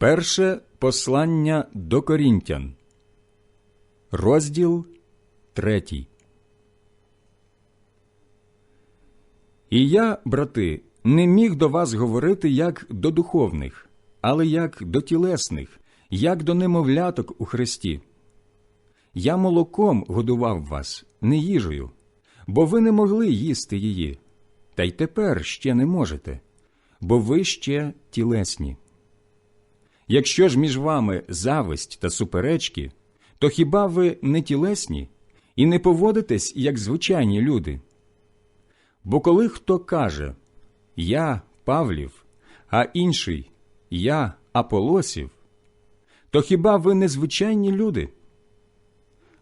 Перше послання до Корінтян, розділ третій. І я, брати, не міг до вас говорити як до духовних, але як до тілесних, як до немовляток у Христі. Я молоком годував вас, не їжею, бо ви не могли їсти її, та й тепер ще не можете, бо ви ще тілесні. Якщо ж між вами зависть та суперечки, то хіба ви не тілесні і не поводитесь, як звичайні люди? Бо коли хто каже Я Павлів, а інший Я Аполосів, то хіба ви не звичайні люди?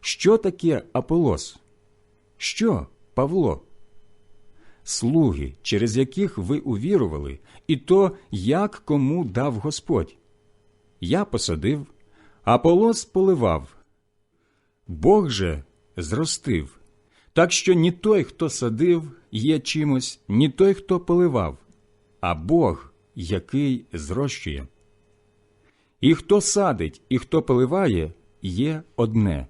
Що таке Аполос? Що Павло? Слуги, через яких ви увірували, і то, як кому дав Господь. Я посадив, Аполос поливав. Бог же зростив, так що ні той, хто садив, є чимось, ні той, хто поливав, а Бог, який зрощує. І хто садить, і хто поливає, є одне,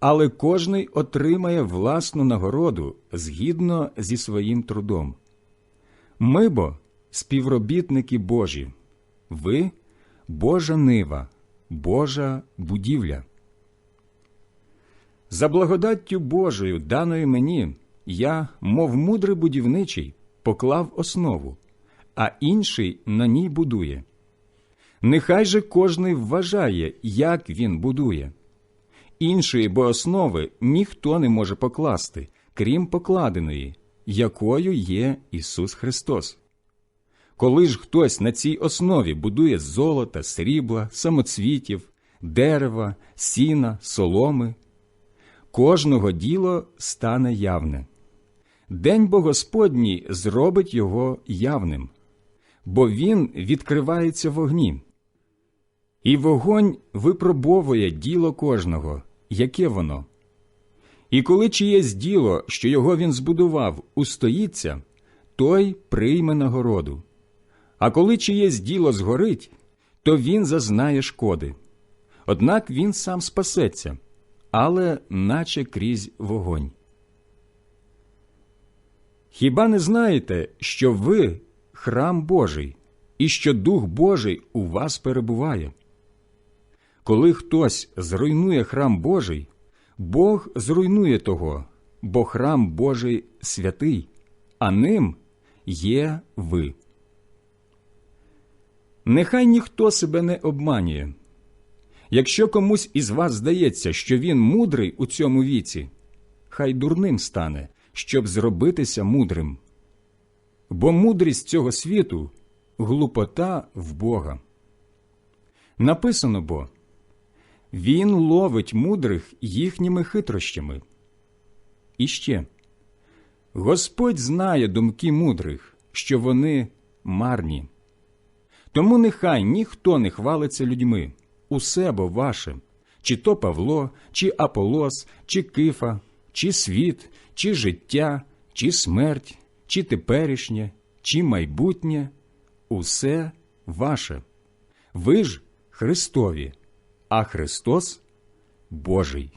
але кожний отримає власну нагороду згідно зі своїм трудом. Ми бо співробітники Божі, ви Божа нива, Божа будівля. За благодаттю Божою, даною мені, я, мов мудрий будівничий, поклав основу, а інший на ній будує. Нехай же кожний вважає, як він будує. Іншої бо основи ніхто не може покласти, крім покладеної, якою є Ісус Христос. Коли ж хтось на цій основі будує золота, срібла, самоцвітів, дерева, сіна, соломи, кожного діло стане явне. День бо Господній зробить його явним, бо він відкривається в огні. І вогонь випробовує діло кожного, яке воно. І коли чиєсь діло, що його він збудував, устоїться, той прийме нагороду. А коли чиєсь діло згорить, то він зазнає шкоди. Однак він сам спасеться, але наче крізь вогонь. Хіба не знаєте, що ви храм Божий, і що Дух Божий у вас перебуває? Коли хтось зруйнує храм Божий, Бог зруйнує того, бо храм Божий святий, а ним є ви. Нехай ніхто себе не обманює. Якщо комусь із вас здається, що він мудрий у цьому віці, хай дурним стане, щоб зробитися мудрим. Бо мудрість цього світу глупота в Бога. Написано бо Він ловить мудрих їхніми хитрощами. І ще Господь знає думки мудрих, що вони марні. Тому нехай ніхто не хвалиться людьми, усе бо ваше, чи то Павло, чи Аполос, чи Кифа, чи світ, чи життя, чи смерть, чи теперішнє, чи майбутнє усе ваше. Ви ж Христові, а Христос Божий.